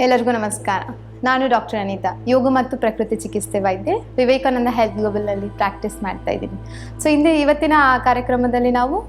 ಎಲ್ಲರಿಗೂ ನಮಸ್ಕಾರ. ನಾನು ಡಾಕ್ಟರ್ ಅನಿತಾ, ಯೋಗ ಮತ್ತು ಪ್ರಕೃತಿ ಚಿಕಿತ್ಸೆ ವೈದ್ಯೆ, ವಿವೇಕಾನಂದ ಹೆಲ್ತ್ ಗ್ಲೋಬಲಲ್ಲಿ ಪ್ರಾಕ್ಟೀಸ್ ಮಾಡ್ತಾ ಇದ್ದೀನಿ. ಸೊ, ಹಿಂದೆ ಇವತ್ತಿನ ಕಾರ್ಯಕ್ರಮದಲ್ಲಿ ನಾವು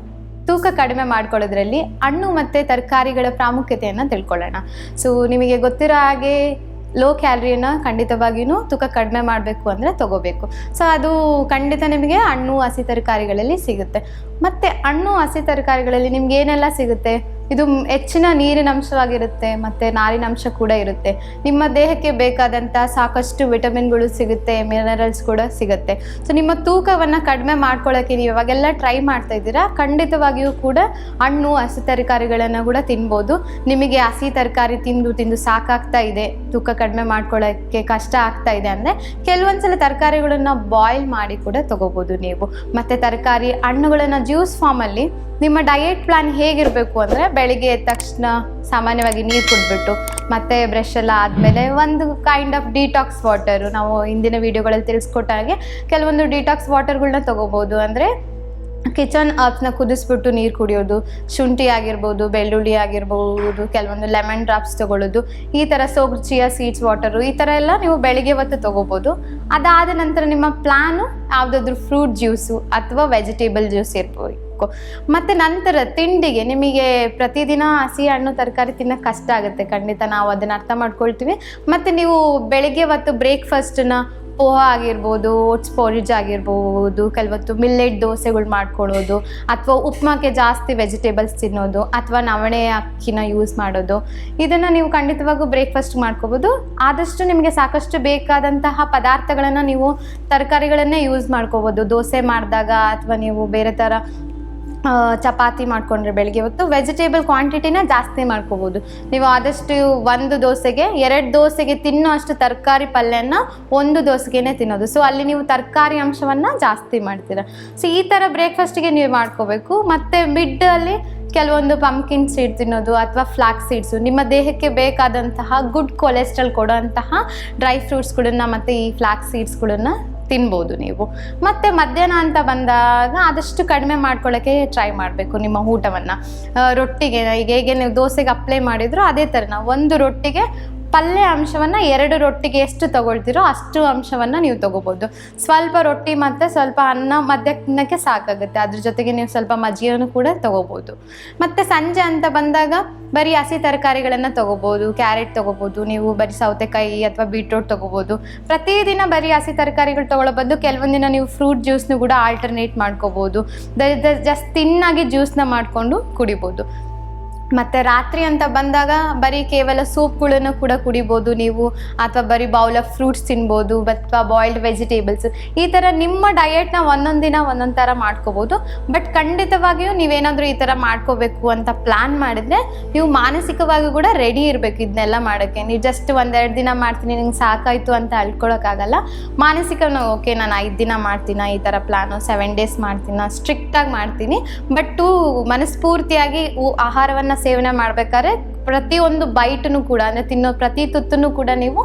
ತೂಕ ಕಡಿಮೆ ಮಾಡ್ಕೊಳ್ಳೋದ್ರಲ್ಲಿ ಹಣ್ಣು ಮತ್ತು ತರಕಾರಿಗಳ ಪ್ರಾಮುಖ್ಯತೆಯನ್ನು ತಿಳ್ಕೊಳ್ಳೋಣ. ಸೊ, ನಿಮಗೆ ಗೊತ್ತಿರೋ ಹಾಗೆ ಲೋ ಕ್ಯಾಲರಿಯನ್ನು ಖಂಡಿತವಾಗಿಯೂ ತೂಕ ಕಡಿಮೆ ಮಾಡಬೇಕು ಅಂದರೆ ತಗೋಬೇಕು. ಸೊ, ಅದು ಖಂಡಿತ ನಿಮಗೆ ಹಣ್ಣು ಹಸಿ ತರಕಾರಿಗಳಲ್ಲಿ ಸಿಗುತ್ತೆ. ಮತ್ತು ಹಣ್ಣು ಹಸಿ ತರಕಾರಿಗಳಲ್ಲಿ ನಿಮ್ಗೆ ಏನೆಲ್ಲ ಸಿಗುತ್ತೆ? ಇದು ಹೆಚ್ಚಿನ ನೀರಿನ ಅಂಶವಾಗಿರುತ್ತೆ ಮತ್ತು ನಾರಿನಂಶ ಕೂಡ ಇರುತ್ತೆ. ನಿಮ್ಮ ದೇಹಕ್ಕೆ ಬೇಕಾದಂಥ ಸಾಕಷ್ಟು ವಿಟಮಿನ್ಗಳು ಸಿಗುತ್ತೆ ಮಿನರಲ್ಸ್ ಕೂಡ ಸಿಗುತ್ತೆ. ಸೊ ನಿಮ್ಮ ತೂಕವನ್ನು ಕಡಿಮೆ ಮಾಡ್ಕೊಳ್ಳೋಕ್ಕೆ ನೀವು ಇವಾಗೆಲ್ಲ ಟ್ರೈ ಮಾಡ್ತಾ ಇದ್ದೀರಾ? ಖಂಡಿತವಾಗಿಯೂ ಕೂಡ ಹಣ್ಣು, ಹಸಿ ತರಕಾರಿಗಳನ್ನು ಕೂಡ ತಿನ್ಬೋದು. ನಿಮಗೆ ಹಸಿ ತರಕಾರಿ ತಿಂದು ತಿಂದು ಸಾಕಾಗ್ತಾ ಇದೆ. ತೂಕ ಕಡಿಮೆ ಮಾಡ್ಕೊಳ್ಳೋಕ್ಕೆ ಕಷ್ಟ ಆಗ್ತಾ ಇದೆ ಅಂದರೆ ಕೆಲವೊಂದ್ಸಲ ತರಕಾರಿಗಳನ್ನು ಬಾಯ್ಲ್ ಮಾಡಿ ಕೂಡ ತಗೋಬೋದು ನೀವು. ಮತ್ತು ತರಕಾರಿ ಹಣ್ಣುಗಳನ್ನು ಜ್ಯೂಸ್ ಫಾರ್ಮಲ್ಲಿ ನಿಮ್ಮ ಡಯೆಟ್ ಪ್ಲಾನ್ ಹೇಗಿರಬೇಕು ಅಂದರೆ ಬೆಳಿಗ್ಗೆ ಎದ್ದ ತಕ್ಷಣ ಸಾಮಾನ್ಯವಾಗಿ ನೀರು ಕುಡ್ಬಿಟ್ಟು ಮತ್ತೆ ಬ್ರಷ್ ಎಲ್ಲ ಆದಮೇಲೆ ಒಂದು ಕೈಂಡ್ ಆಫ್ ಡಿಟಾಕ್ಸ್ ವಾಟರು ನಾವು ಹಿಂದಿನ ವಿಡಿಯೋಗಳಲ್ಲಿ ತಿಳಿಸ್ಕೊಟ್ಟ ಹಾಗೆ ಕೆಲವೊಂದು ಡಿಟಾಕ್ಸ್ ವಾಟರ್ಗಳನ್ನ ತಗೋಬೋದು. ಅಂದರೆ ಕಿಚನ್ ಅರ್ಬ್ಸ್ನ ಕುದಿಸ್ಬಿಟ್ಟು ನೀರು ಕುಡಿಯೋದು, ಶುಂಠಿ ಆಗಿರ್ಬೋದು, ಬೆಳ್ಳುಳ್ಳಿ ಆಗಿರ್ಬೋದು, ಕೆಲವೊಂದು ಲೆಮನ್ ಡ್ರಾಪ್ಸ್ ತಗೊಳ್ಳೋದು, ಈ ಥರ ಸೋಗ್ ಚಿಯಾ ಸೀಡ್ಸ್ ವಾಟರು ಈ ಥರ ಎಲ್ಲ ನೀವು ಬೆಳಿಗ್ಗೆ ಹೊತ್ತು ತೊಗೋಬೋದು. ಅದಾದ ನಂತರ ನಿಮ್ಮ ಪ್ಲ್ಯಾನು ಯಾವುದಾದ್ರೂ ಫ್ರೂಟ್ ಜ್ಯೂಸು ಅಥವಾ ವೆಜಿಟೇಬಲ್ ಜ್ಯೂಸ್ ಇರ್ಬೇಕು ಮತ್ತು ನಂತರ ತಿಂಡಿಗೆ ನಿಮಗೆ ಪ್ರತಿದಿನ ಹಸಿ ಹಣ್ಣು, ತರಕಾರಿ ತಿನ್ನೋಕ್ಕೆ ಕಷ್ಟ ಆಗುತ್ತೆ. ಖಂಡಿತ ನಾವು ಅದನ್ನು ಅರ್ಥ ಮಾಡ್ಕೊಳ್ತೀವಿ. ಮತ್ತು ನೀವು ಬೆಳಿಗ್ಗೆ ಹೊತ್ತು ಬ್ರೇಕ್ಫಾಸ್ಟನ್ನ ಪೋಹ ಆಗಿರ್ಬೋದು, ಓಟ್ಸ್ ಪೋರಿಜ್ ಆಗಿರ್ಬೋದು, ಕೆಲವತ್ತು ಮಿಲ್ಲೆಟ್ ದೋಸೆಗಳು ಮಾಡ್ಕೊಳ್ಳೋದು ಅಥವಾ ಉಪ್ಮಾಕ್ಕೆ ಜಾಸ್ತಿ ವೆಜಿಟೇಬಲ್ಸ್ ತಿನ್ನೋದು, ಅಥವಾ ನವಣೆ ಅಕ್ಕಿನ ಯೂಸ್ ಮಾಡೋದು, ಇದನ್ನು ನೀವು ಖಂಡಿತವಾಗೂ ಬ್ರೇಕ್ಫಾಸ್ಟ್ ಮಾಡ್ಕೋಬೋದು. ಆದಷ್ಟು ನಿಮಗೆ ಸಾಕಷ್ಟು ಬೇಕಾದಂತಹ ಪದಾರ್ಥಗಳನ್ನು ನೀವು ತರಕಾರಿಗಳನ್ನೇ ಯೂಸ್ ಮಾಡ್ಕೋಬೋದು. ದೋಸೆ ಮಾಡಿದಾಗ ಅಥವಾ ನೀವು ಬೇರೆ ಥರ ಚಪಾತಿ ಮಾಡ್ಕೊಂಡ್ರೆ ಬೆಳಗ್ಗೆ ಹೊತ್ತು ವೆಜಿಟೇಬಲ್ ಕ್ವಾಂಟಿಟಿನ ಜಾಸ್ತಿ ಮಾಡ್ಕೋಬೋದು. ನೀವು ಆದಷ್ಟು ಒಂದು ದೋಸೆಗೆ, ಎರಡು ದೋಸೆಗೆ ತಿನ್ನೋ ಅಷ್ಟು ತರಕಾರಿ ಪಲ್ಯನ ಒಂದು ದೋಸೆಗೆನೆ ತಿನ್ನೋದು. ಸೊ ಅಲ್ಲಿ ನೀವು ತರಕಾರಿ ಅಂಶವನ್ನು ಜಾಸ್ತಿ ಮಾಡ್ತೀರ. ಸೊ ಈ ಥರ ಬ್ರೇಕ್ಫಾಸ್ಟಿಗೆ ನೀವು ಮಾಡ್ಕೋಬೇಕು. ಮತ್ತು ಮಿಡ್ಡಲ್ಲಿ ಕೆಲವೊಂದು ಪಂಪ್ಕಿನ್ ಸೀಡ್ ತಿನ್ನೋದು ಅಥವಾ ಫ್ಲಾಕ್ ಸೀಡ್ಸು ನಿಮ್ಮ ದೇಹಕ್ಕೆ ಬೇಕಾದಂತಹ ಗುಡ್ ಕೊಲೆಸ್ಟ್ರಾಲ್ ಕೊಡೋಂತಹ ಡ್ರೈ ಫ್ರೂಟ್ಸ್ಗಳನ್ನ ಮತ್ತು ಈ ಫ್ಲಾಕ್ ಸೀಡ್ಸ್ಗಳನ್ನ ತಿನ್ಬೋದು ನೀವು. ಮತ್ತು ಮಧ್ಯಾಹ್ನ ಅಂತ ಬಂದಾಗ ಆದಷ್ಟು ಕಡಿಮೆ ಮಾಡ್ಕೊಳ್ಳೋಕ್ಕೆ ಟ್ರೈ ಮಾಡಬೇಕು ನಿಮ್ಮ ಊಟವನ್ನು. ರೊಟ್ಟಿಗೆ ಈಗ ಹೇಗೆ ನೀವು ದೋಸೆಗೆ ಅಪ್ಲೈ ಮಾಡಿದ್ರು ಅದೇ ಥರ ನಾವು ಒಂದು ರೊಟ್ಟಿಗೆ ಪಲ್ಯ ಅಂಶವನ್ನು ಎರಡು ರೊಟ್ಟಿಗೆ ಎಷ್ಟು ತಗೊಳ್ತೀರೋ ಅಷ್ಟು ಅಂಶವನ್ನು ನೀವು ತಗೋಬೋದು. ಸ್ವಲ್ಪ ರೊಟ್ಟಿ ಮತ್ತು ಸ್ವಲ್ಪ ಅನ್ನ ಮಧ್ಯಾಹ್ನಕ್ಕೆ ಸಾಕಾಗುತ್ತೆ. ಅದ್ರ ಜೊತೆಗೆ ನೀವು ಸ್ವಲ್ಪ ಮಜ್ಜಿಗೆಯನ್ನು ಕೂಡ ತಗೋಬೋದು. ಮತ್ತು ಸಂಜೆ ಅಂತ ಬಂದಾಗ ಬರೀ ಹಸಿ ತರಕಾರಿಗಳನ್ನು ತಗೋಬೋದು, ಕ್ಯಾರೆಟ್ ತಗೋಬೋದು, ನೀವು ಬರೀ ಸೌತೆಕಾಯಿ ಅಥವಾ ಬೀಟ್ರೋಟ್ ತಗೋಬೋದು. ಪ್ರತಿದಿನ ಬರೀ ಹಸಿ ತರಕಾರಿಗಳು ತಗೊಳ್ಳೋ ಬದಲು ಕೆಲವೊಂದು ದಿನ ನೀವು ಫ್ರೂಟ್ ಜ್ಯೂಸ್ನು ಕೂಡ ಆಲ್ಟರ್ನೇಟ್ ಮಾಡ್ಕೋಬೋದು. ಜಸ್ಟ್ ತಿನ್ನಾಗಿ ಜ್ಯೂಸ್ನ ಮಾಡಿಕೊಂಡು ಕುಡಿಬೋದು. ಮತ್ತು ರಾತ್ರಿ ಅಂತ ಬಂದಾಗ ಬರೀ ಕೇವಲ ಸೂಪ್ಗಳನ್ನು ಕೂಡ ಕುಡಿಬೋದು ನೀವು, ಅಥವಾ ಬರೀ ಬೌಲ್ ಆಫ್ ಫ್ರೂಟ್ಸ್ ತಿನ್ಬೋದು, ಅಥವಾ ಬಾಯ್ಲ್ಡ್ ವೆಜಿಟೇಬಲ್ಸ್ ಈ ಥರ ನಿಮ್ಮ ಡಯೆಟ್ನ ಒಂದೊಂದು ದಿನ ಒಂದೊಂದು ಥರ ಮಾಡ್ಕೋಬೋದು. ಬಟ್ ಖಂಡಿತವಾಗಿಯೂ ನೀವೇನಾದರೂ ಈ ಥರ ಮಾಡ್ಕೋಬೇಕು ಅಂತ ಪ್ಲ್ಯಾನ್ ಮಾಡಿದರೆ ನೀವು ಮಾನಸಿಕವಾಗಿ ಕೂಡ ರೆಡಿ ಇರಬೇಕು ಇದನ್ನೆಲ್ಲ ಮಾಡೋಕ್ಕೆ. ನೀವು ಜಸ್ಟ್ ಒಂದೆರಡು ದಿನ ಮಾಡ್ತೀನಿ, ನಿಂಗೆ ಸಾಕಾಯಿತು ಅಂತ ಅಳ್ಕೊಳಕ್ಕಾಗಲ್ಲ. ಮಾನಸಿಕ ಓಕೆ ನಾನು ಐದು ದಿನ ಮಾಡ್ತೀನಿ, ಈ ಥರ ಪ್ಲ್ಯಾನು ಸೆವೆನ್ ಡೇಸ್ ಮಾಡ್ತೀನ ಸ್ಟ್ರಿಕ್ಟಾಗಿ ಮಾಡ್ತೀನಿ. ಬಟ್ಟು ಮನಸ್ಫೂರ್ತಿಯಾಗಿ ಊ- ಆಹಾರವನ್ನು ಸೇವನೆ ಮಾಡಬೇಕಾದ್ರೆ ಪ್ರತಿಯೊಂದು ಬೈಟನ್ನು ಕೂಡ, ಅಂದರೆ ತಿನ್ನೋ ಪ್ರತಿ ತುತ್ತನ್ನು ಕೂಡ ನೀವು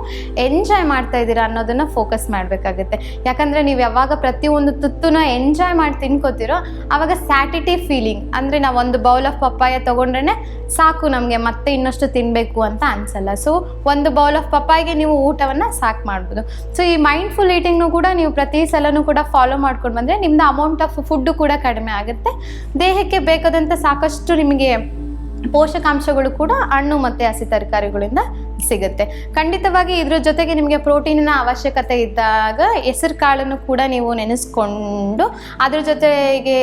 ಎಂಜಾಯ್ ಮಾಡ್ತಾ ಇದ್ದೀರಾ ಅನ್ನೋದನ್ನು ಫೋಕಸ್ ಮಾಡಬೇಕಾಗುತ್ತೆ. ಯಾಕಂದರೆ ನೀವು ಯಾವಾಗ ಪ್ರತಿಯೊಂದು ತುತ್ತನ್ನು ಎಂಜಾಯ್ ಮಾಡಿ ತಿನ್ಕೋತಿರೋ ಆವಾಗ ಸ್ಯಾಟಿಟಿ ಫೀಲಿಂಗ್ ಅಂದರೆ ನಾವು ಒಂದು ಬೌಲ್ ಆಫ್ ಪಪ್ಪಾಯ ತೊಗೊಂಡ್ರೆ ಸಾಕು ನಮಗೆ, ಮತ್ತೆ ಇನ್ನಷ್ಟು ತಿನ್ನಬೇಕು ಅಂತ ಅನ್ಸಲ್ಲ. ಸೊ ಒಂದು ಬೌಲ್ ಆಫ್ ಪಪ್ಪಾಯಿಗೆ ನೀವು ಊಟವನ್ನು ಸಾಕು ಮಾಡ್ಬೋದು. ಸೊ ಈ ಮೈಂಡ್ಫುಲ್ ಈಟಿಂಗ್ನು ಕೂಡ ನೀವು ಪ್ರತಿ ಸಲನೂ ಕೂಡ ಫಾಲೋ ಮಾಡ್ಕೊಂಡು ಬಂದರೆ ನಿಮ್ಮದು ಅಮೌಂಟ್ ಆಫ್ ಫುಡ್ಡು ಕೂಡ ಕಡಿಮೆ ಆಗುತ್ತೆ. ದೇಹಕ್ಕೆ ಬೇಕಾದಂಥ ಸಾಕಷ್ಟು ನಿಮಗೆ ಪೋಷಕಾಂಶಗಳು ಕೂಡ ಹಣ್ಣು ಮತ್ತು ಹಸಿ ತರಕಾರಿಗಳಿಂದ ಸಿಗುತ್ತೆ. ಖಂಡಿತವಾಗಿ ಇದ್ರ ಜೊತೆಗೆ ನಿಮಗೆ ಪ್ರೋಟೀನಿನ ಅವಶ್ಯಕತೆ ಇದ್ದಾಗ ಹೆಸರು ಕಾಳನ್ನು ಕೂಡ ನೀವು ನೆನೆಸ್ಕೊಂಡು ಅದ್ರ ಜೊತೆಗೆ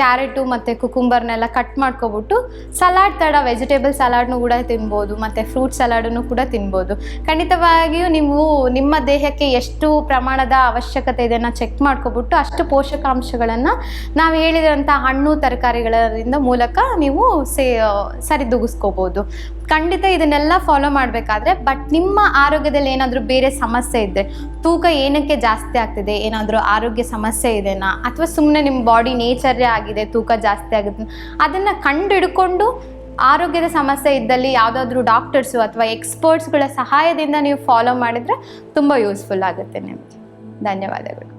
ಕ್ಯಾರೆಟು ಮತ್ತು ಕುಕುಂಬರ್ನೆಲ್ಲ ಕಟ್ ಮಾಡ್ಕೊಬಿಟ್ಟು ಸಲಾಡ್ ತಡ ವೆಜಿಟೇಬಲ್ ಸಲಾಡ್ನು ಕೂಡ ತಿನ್ಬೋದು, ಮತ್ತು ಫ್ರೂಟ್ ಸಲಾಡನ್ನು ಕೂಡ ತಿನ್ಬೋದು. ಖಂಡಿತವಾಗಿಯೂ ನೀವು ನಿಮ್ಮ ದೇಹಕ್ಕೆ ಎಷ್ಟು ಪ್ರಮಾಣದ ಅವಶ್ಯಕತೆ ಇದನ್ನು ಚೆಕ್ ಮಾಡ್ಕೊಬಿಟ್ಟು ಅಷ್ಟು ಪೋಷಕಾಂಶಗಳನ್ನು ನಾವು ಹೇಳಿದಂಥ ಹಣ್ಣು ತರಕಾರಿಗಳಿಂದ ಮೂಲಕ ನೀವು ಸೇ, ಸರಿದೂಗಿಸ್ಕೋಬೋದು. ಖಂಡಿತ ಇದನ್ನೆಲ್ಲ ಫಾಲೋ ಮಾಡಬೇಕಾದ್ರೆ ಬಟ್ ನಿಮ್ಮ ಆರೋಗ್ಯದಲ್ಲಿ ಏನಾದರೂ ಬೇರೆ ಸಮಸ್ಯೆ ಇದ್ದರೆ ತೂಕ ಏನಕ್ಕೆ ಜಾಸ್ತಿ ಆಗ್ತಿದೆ, ಏನಾದರೂ ಆರೋಗ್ಯ ಸಮಸ್ಯೆ ಇದೆನಾ? ಅಥವಾ ಸುಮ್ಮನೆ ನಿಮ್ಮ ಬಾಡಿ ನೇಚರೇ ಆಗಿದೆ, ತೂಕ ಜಾಸ್ತಿ ಆಗುತ್ತೆ ಅದನ್ನು ಕಂಡುಹಿಡ್ಕೊಂಡು ಆರೋಗ್ಯದ ಸಮಸ್ಯೆ ಇದ್ದಲ್ಲಿ ಯಾವುದಾದ್ರೂ ಡಾಕ್ಟರ್ಸು ಅಥವಾ ಎಕ್ಸ್ಪರ್ಟ್ಸ್ಗಳ ಸಹಾಯದಿಂದ ನೀವು ಫಾಲೋ ಮಾಡಿದರೆ ತುಂಬ ಯೂಸ್ಫುಲ್ ಆಗುತ್ತೆ ನಿಮಗೆ. ಧನ್ಯವಾದಗಳು.